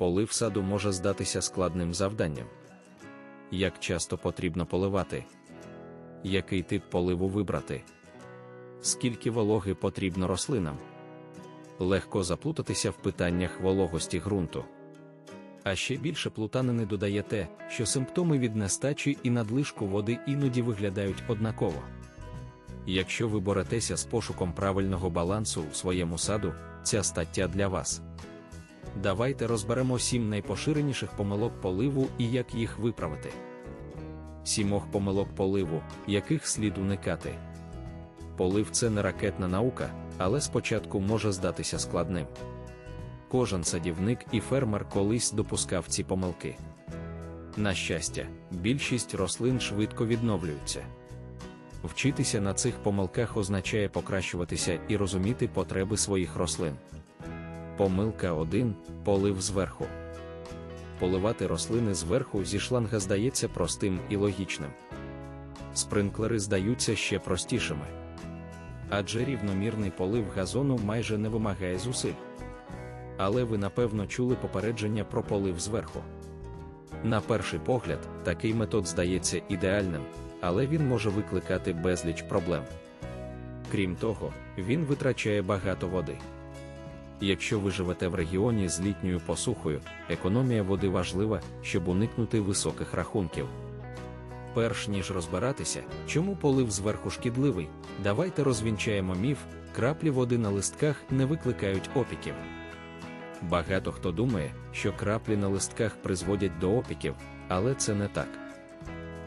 Полив саду може здатися складним завданням. Як часто потрібно поливати? Який тип поливу вибрати? Скільки вологи потрібно рослинам? Легко заплутатися в питаннях вологості ґрунту. А ще більше плутанини додає те, що симптоми від нестачі і надлишку води іноді виглядають однаково. Якщо ви боретеся з пошуком правильного балансу у своєму саду, ця стаття для вас. Давайте розберемо сім найпоширеніших помилок поливу і як їх виправити. Сімох помилок поливу, яких слід уникати. Полив це не ракетна наука, але спочатку може здатися складним. Кожен садівник і фермер колись допускав ці помилки. На щастя, більшість рослин швидко відновлюються. Вчитися на цих помилках означає покращуватися і розуміти потреби своїх рослин. Помилка 1. Полив зверху. Поливати рослини зверху зі шланга здається простим і логічним. Спринклери здаються ще простішими. Адже рівномірний полив газону майже не вимагає зусиль. Але ви напевно чули попередження про полив зверху. На перший погляд, такий метод здається ідеальним, але він може викликати безліч проблем. Крім того, він витрачає багато води. Якщо ви живете в регіоні з літньою посухою, економія води важлива, щоб уникнути високих рахунків. Перш ніж розбиратися, чому полив зверху шкідливий, давайте розвінчаємо міф, краплі води на листках не викликають опіків. Багато хто думає, що краплі на листках призводять до опіків, але це не так.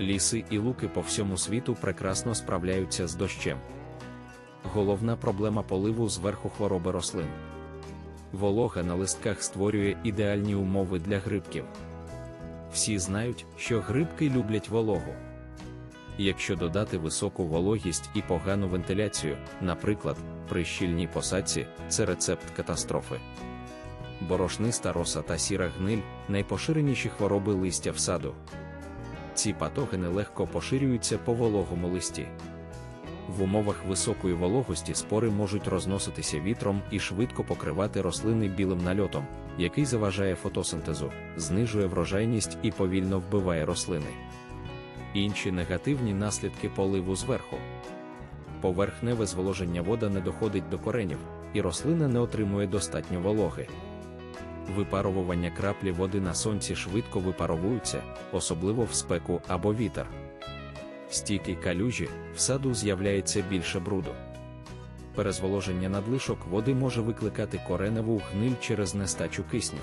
Ліси і луки по всьому світу прекрасно справляються з дощем. Головна проблема поливу зверху хвороби рослин. Волога на листках створює ідеальні умови для грибків. Всі знають, що грибки люблять вологу. Якщо додати високу вологість і погану вентиляцію, наприклад, при щільній посадці, це рецепт катастрофи. Борошниста роса та сіра гниль найпоширеніші хвороби листя в саду. Ці патогени легко поширюються по вологому листі. В умовах високої вологості спори можуть розноситися вітром і швидко покривати рослини білим нальотом, який заважає фотосинтезу, знижує врожайність і повільно вбиває рослини. Інші негативні наслідки поливу зверху. Поверхневе зволоження вода не доходить до коренів, і рослина не отримує достатньо вологи. Випаровування краплі води на сонці швидко випаровуються, особливо в спеку або вітер. Стійкі калюжі, в саду з'являється більше бруду. Перезволоження надлишок води може викликати кореневу гниль через нестачу кисню.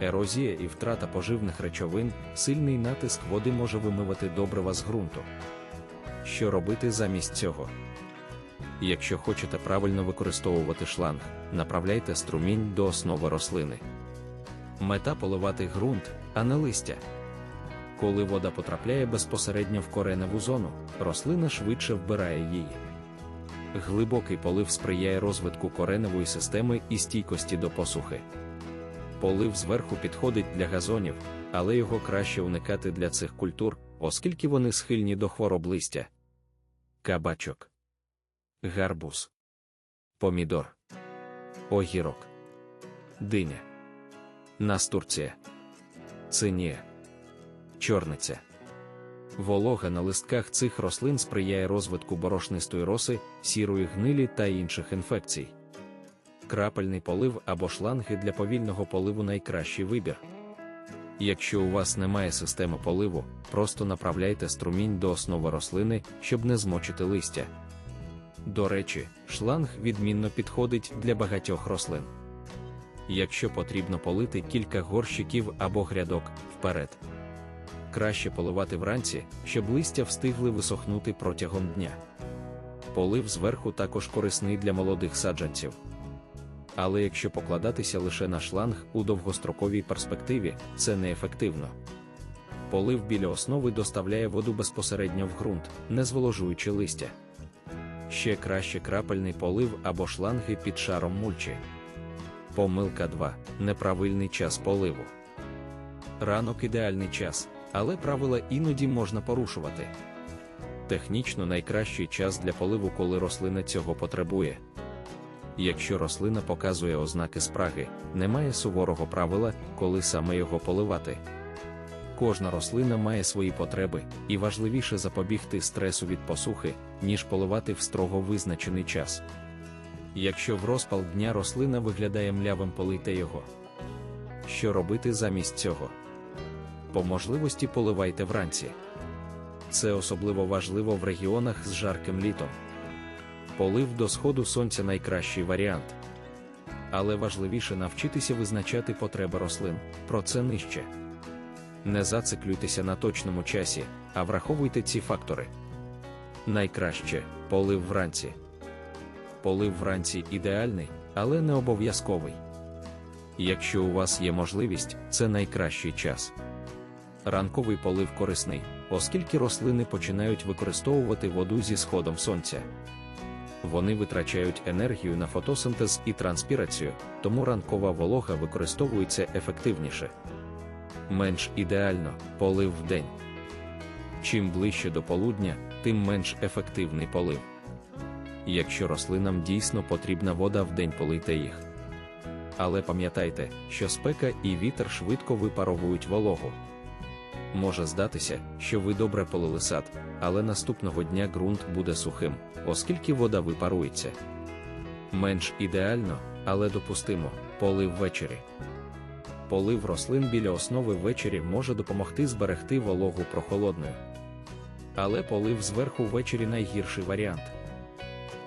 Ерозія і втрата поживних речовин, сильний натиск води може вимивати добрива з ґрунту. Що робити замість цього? Якщо хочете правильно використовувати шланг, направляйте струмінь до основи рослини. Мета поливати ґрунт, а не листя. Коли вода потрапляє безпосередньо в кореневу зону, рослина швидше вбирає її. Глибокий полив сприяє розвитку кореневої системи і стійкості до посухи. Полив зверху підходить для газонів, але його краще уникати для цих культур, оскільки вони схильні до хвороб листя. Кабачок, гарбуз, помідор, огірок, диня, настурція, цинія чорниця. Волога на листках цих рослин сприяє розвитку борошнистої роси, сірої гнилі та інших інфекцій. Крапельний полив або шланги для повільного поливу найкращий вибір. Якщо у вас немає системи поливу, просто направляйте струмінь до основи рослини, щоб не змочити листя. До речі, шланг відмінно підходить для багатьох рослин. Якщо потрібно полити кілька горщиків або грядок вперед краще поливати вранці, щоб листя встигли висохнути протягом дня. Полив зверху також корисний для молодих саджанців. Але якщо покладатися лише на шланг у довгостроковій перспективі, це неефективно. Полив біля основи доставляє воду безпосередньо в ґрунт, не зволожуючи листя. Ще краще крапельний полив або шланги під шаром мульчі. Помилка 2. Неправильний час поливу. Ранок ідеальний час, але правила іноді можна порушувати. Технічно найкращий час для поливу, коли рослина цього потребує. Якщо рослина показує ознаки спраги, немає суворого правила, коли саме його поливати. Кожна рослина має свої потреби, і важливіше запобігти стресу від посухи, ніж поливати в строго визначений час. Якщо в розпал дня рослина виглядає млявим, полийте його. Що робити замість цього? По можливості поливайте вранці. Це особливо важливо в регіонах з жарким літом. Полив до сходу сонця найкращий варіант. Але важливіше навчитися визначати потреби рослин, про це нижче. Не зациклюйтеся на точному часі, а враховуйте ці фактори. Найкраще полив вранці. Полив вранці ідеальний, але не обов'язковий. Якщо у вас є можливість, це найкращий час. Ранковий полив корисний, оскільки рослини починають використовувати воду зі сходом сонця. Вони витрачають енергію на фотосинтез і транспірацію, тому ранкова волога використовується ефективніше. Менш ідеально полив в день. Чим ближче до полудня, тим менш ефективний полив. Якщо рослинам дійсно потрібна вода в день полийте їх. Але пам'ятайте, що спека і вітер швидко випаровують вологу. Може здатися, що ви добре полили сад, але наступного дня ґрунт буде сухим, оскільки вода випарується. Менш ідеально, але допустимо, полив ввечері. Полив рослин біля основи ввечері може допомогти зберегти вологу прохолодною. Але полив зверху ввечері найгірший варіант.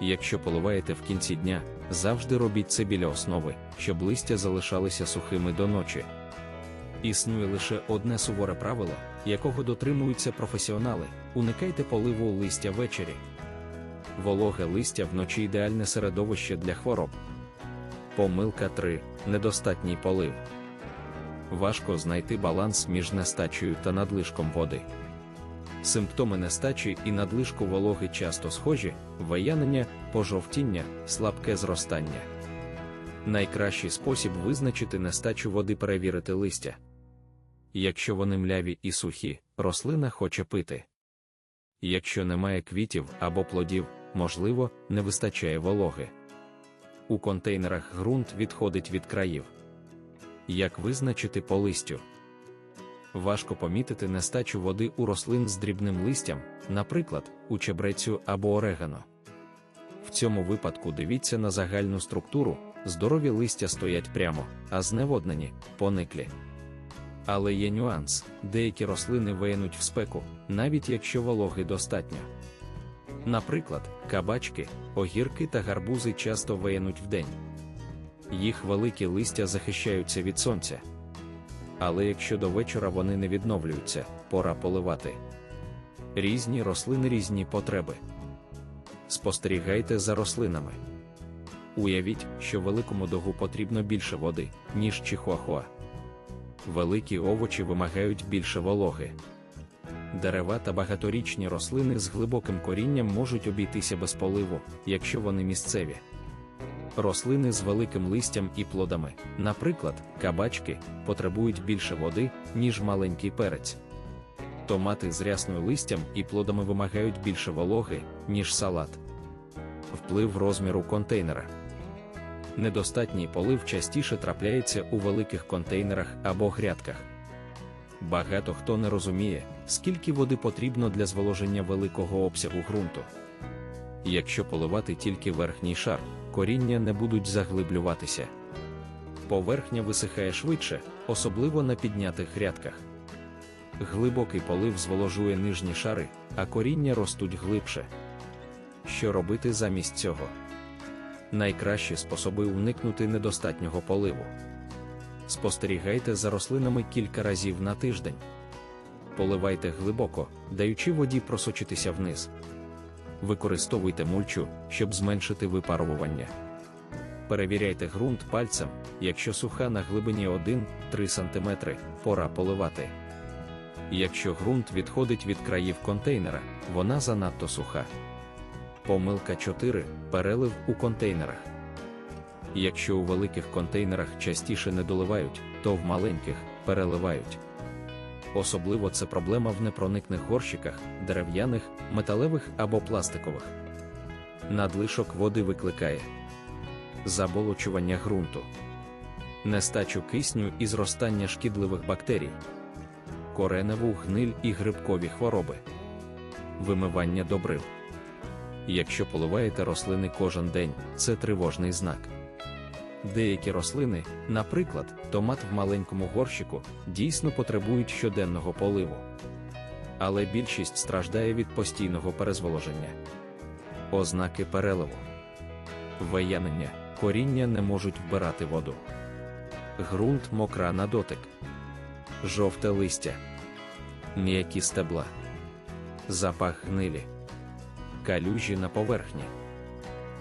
Якщо поливаєте в кінці дня, завжди робіть це біля основи, щоб листя залишалися сухими до ночі. Існує лише одне суворе правило, якого дотримуються професіонали: уникайте поливу листя ввечері. Вологе листя вночі ідеальне середовище для хвороб. Помилка 3. Недостатній полив. Важко знайти баланс між нестачею та надлишком води. Симптоми нестачі і надлишку вологи часто схожі: виянення, пожовтіння, слабке зростання. Найкращий спосіб визначити нестачу води перевірити листя. Якщо вони мляві і сухі, рослина хоче пити. Якщо немає квітів або плодів, можливо, не вистачає вологи. У контейнерах ґрунт відходить від країв. Як визначити по листю? Важко помітити нестачу води у рослин з дрібним листям, наприклад, у чебрецю або орегано. В цьому випадку дивіться на загальну структуру, здорові листя стоять прямо, а зневоднені пониклі. Але є нюанс: деякі рослини виянуть в спеку, навіть якщо вологи достатньо. Наприклад, кабачки, огірки та гарбузи часто виянуть вдень. Їх великі листя захищаються від сонця. Але якщо до вечора вони не відновлюються, пора поливати. Різні рослини різні потреби. Спостерігайте за рослинами. Уявіть, що великому догу потрібно більше води, ніж чихуахуа. Великі овочі вимагають більше вологи. Дерева та багаторічні рослини з глибоким корінням можуть обійтися без поливу, якщо вони місцеві. Рослини з великим листям і плодами, наприклад, кабачки, потребують більше води, ніж маленький перець. Томати з рясною листям і плодами вимагають більше вологи, ніж салат. Вплив розміру контейнера. Недостатній полив частіше трапляється у великих контейнерах або грядках. Багато хто не розуміє, скільки води потрібно для зволоження великого обсягу ґрунту. Якщо поливати тільки верхній шар, коріння не будуть заглиблюватися. Поверхня висихає швидше, особливо на піднятих грядках. Глибокий полив зволожує нижні шари, а коріння ростуть глибше. Що робити замість цього? Найкращі способи уникнути недостатнього поливу. Спостерігайте за рослинами кілька разів на тиждень. Поливайте глибоко, даючи воді просочитися вниз. Використовуйте мульчу, щоб зменшити випарування. Перевіряйте ґрунт пальцем, якщо суха на глибині 1-3 см, пора поливати. Якщо ґрунт відходить від країв контейнера, вона занадто суха. Помилка 4. Перелив у контейнерах. Якщо у великих контейнерах частіше не доливають, то в маленьких переливають. Особливо це проблема в непроникних горщиках, дерев'яних, металевих або пластикових. Надлишок води викликає заболочування ґрунту, нестачу кисню і зростання шкідливих бактерій, кореневу гниль і грибкові хвороби, вимивання добрив. Якщо поливаєте рослини кожен день, це тривожний знак. Деякі рослини, наприклад, томат в маленькому горщику, дійсно потребують щоденного поливу. Але більшість страждає від постійного перезволоження. Ознаки переливу. Виянення, коріння не можуть вбирати воду. Грунт мокра на дотик. Жовте листя. М'які стебла. Запах гнилі. Калюжі на поверхні.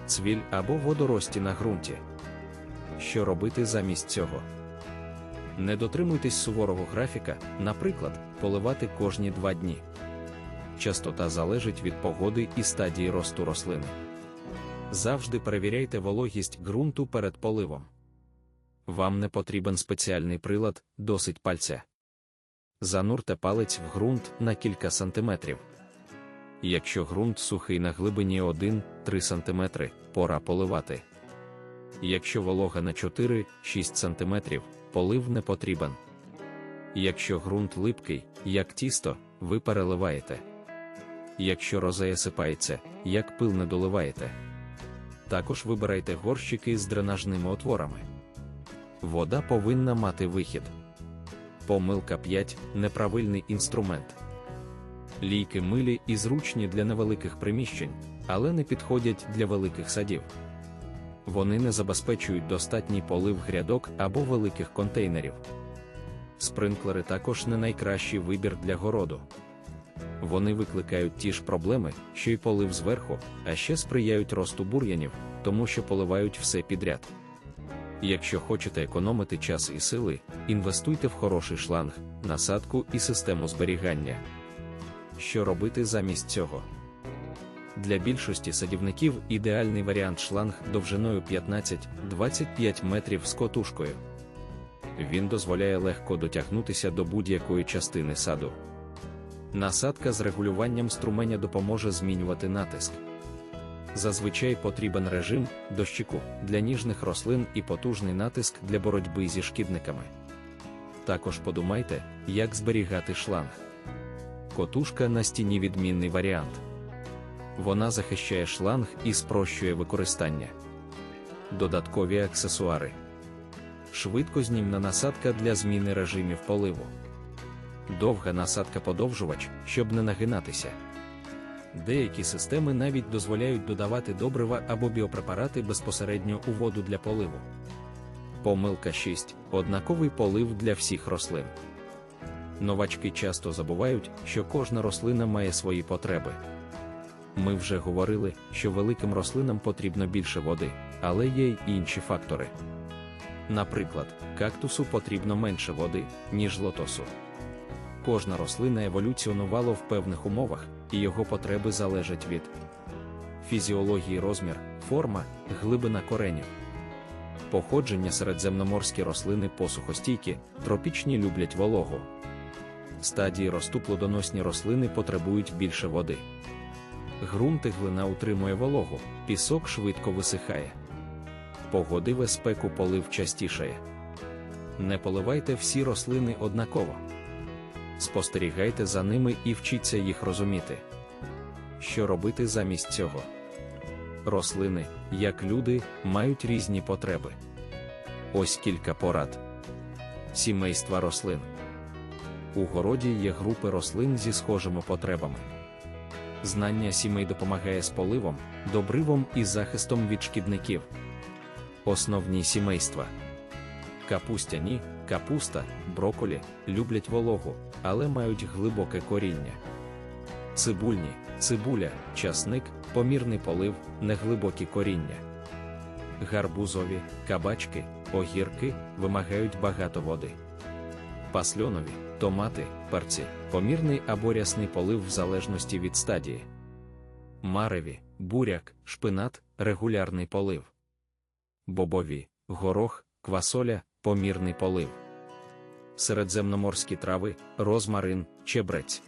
Цвіль або водорості на ґрунті. Що робити замість цього? Не дотримуйтесь суворого графіка, наприклад, поливати кожні два дні. Частота залежить від погоди і стадії росту рослини. Завжди перевіряйте вологість ґрунту перед поливом. Вам не потрібен спеціальний прилад, досить пальця. Занурте палець в ґрунт на кілька сантиметрів. Якщо ґрунт сухий на глибині 1-3 см, пора поливати. Якщо волога на 4-6 см, полив не потрібен. Якщо ґрунт липкий, як тісто, ви переливаєте. Якщо розея сипається, як пил не доливаєте. Також вибирайте горщики з дренажними отворами. Вода повинна мати вихід. Помилка 5 неправильний інструмент. Лійки милі і зручні для невеликих приміщень, але не підходять для великих садів. Вони не забезпечують достатній полив грядок або великих контейнерів. Спринклери також не найкращий вибір для городу. Вони викликають ті ж проблеми, що й полив зверху, а ще сприяють росту бур'янів, тому що поливають все підряд. Якщо хочете економити час і сили, інвестуйте в хороший шланг, насадку і систему зберігання. Що робити замість цього? Для більшості садівників ідеальний варіант шланг довжиною 15-25 метрів з котушкою. Він дозволяє легко дотягнутися до будь-якої частини саду. Насадка з регулюванням струменя допоможе змінювати натиск. Зазвичай потрібен режим дощику для ніжних рослин і потужний натиск для боротьби зі шкідниками. Також подумайте, як зберігати шланг. Котушка на стіні відмінний варіант. Вона захищає шланг і спрощує використання. Додаткові аксесуари. Швидкознімна насадка для зміни режимів поливу. Довга насадка подовжувач, щоб не нагинатися. Деякі системи навіть дозволяють додавати добрива або біопрепарати безпосередньо у воду для поливу. Помилка 6. Однаковий полив для всіх рослин. Новачки часто забувають, що кожна рослина має свої потреби. Ми вже говорили, що великим рослинам потрібно більше води, але є й інші фактори. Наприклад, кактусу потрібно менше води, ніж лотосу. Кожна рослина еволюціонувала в певних умовах, і його потреби залежать від фізіології розмір, форма, глибина коренів. Походження середземноморські рослини посухостійкі, тропічні люблять вологу. Стадії росту плодоносні рослини потребують більше води. Ґрунт і глина утримує вологу, пісок швидко висихає. Погодиве спеку полив частішає. Не поливайте всі рослини однаково. Спостерігайте за ними і вчіться їх розуміти. Що робити замість цього? Рослини, як люди, мають різні потреби. Ось кілька порад. Сімейства рослин. У городі є групи рослин зі схожими потребами. Знання сімей допомагає з поливом, добривом і захистом від шкідників. Основні сімейства. Капустяні, капуста, броколі люблять вологу, але мають глибоке коріння. Цибульні, цибуля, часник, помірний полив, неглибокі коріння. Гарбузові, кабачки, огірки вимагають багато води. Пасльонові, томати, перці, помірний або рясний полив в залежності від стадії. Мареві, буряк, шпинат, регулярний полив. Бобові, горох, квасоля, помірний полив. Середземноморські трави, розмарин, чебрець.